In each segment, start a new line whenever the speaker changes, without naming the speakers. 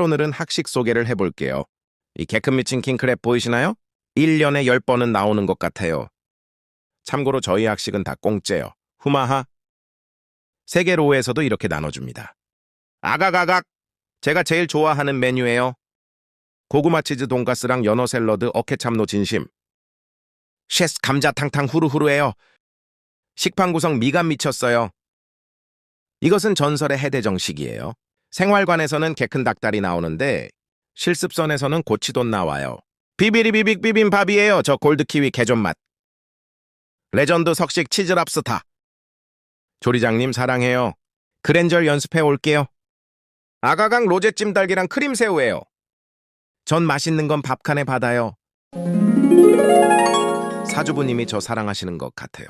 오늘은 학식 소개를 해볼게요. 이 개큰 미친 킹크랩 보이시나요? 1년에 10번은 나오는 것 같아요. 참고로 저희 학식은 다 공짜요. 후마하. 세계로에서도 이렇게 나눠줍니다. 아가가각! 제가 제일 좋아하는 메뉴예요. 고구마 치즈 돈가스랑 연어 샐러드 어케 참노 진심. 셰스 감자탕탕 후루후루해요. 식판 구성 미감 미쳤어요. 이것은 전설의 해대 정식이에요. 생활관에서는 개큰 닭다리 나오는데 실습선에서는 고치돈 나와요. 비비리비빅 비빔밥이에요. 저 골드키위 개존 맛. 레전드 석식 치즈 랍스타. 조리장님 사랑해요. 그랜절 연습해 올게요. 아가강 로제 찜닭이랑 크림 새우예요. 전 맛있는 건 밥칸에 받아요. 사주부님이 저 사랑하시는 것 같아요.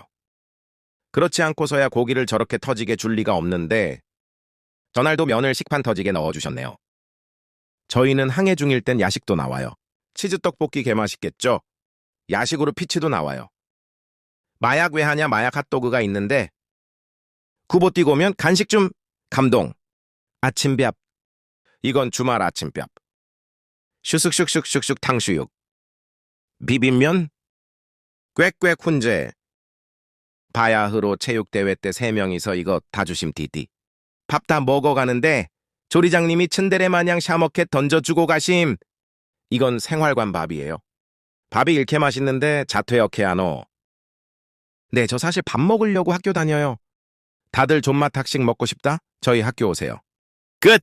그렇지 않고서야 고기를 저렇게 터지게 줄 리가 없는데 전날도 면을 식판 터지게 넣어주셨네요. 저희는 항해 중일 땐 야식도 나와요. 치즈 떡볶이 개맛있겠죠? 야식으로 피치도 나와요. 마약 왜 하냐 마약 핫도그가 있는데 구보 뛰고 오면 간식 좀 감동. 아침밥. 이건 주말 아침밥. 슈슥슉슉슉슉 탕수육. 비빔면. 꽥꽥 훈제. 바야흐로 체육대회 때세 명이서 이거 다 주심 디디. 밥 다 먹어가는데 조리장님이 츤데레 마냥 샤머켓 던져주고 가심. 이건 생활관 밥이에요. 밥이 이렇게 맛있는데 자퇴역해 하노. 네, 저 사실 밥 먹으려고 학교 다녀요. 다들 존맛 학식 먹고 싶다? 저희 학교 오세요. 끝!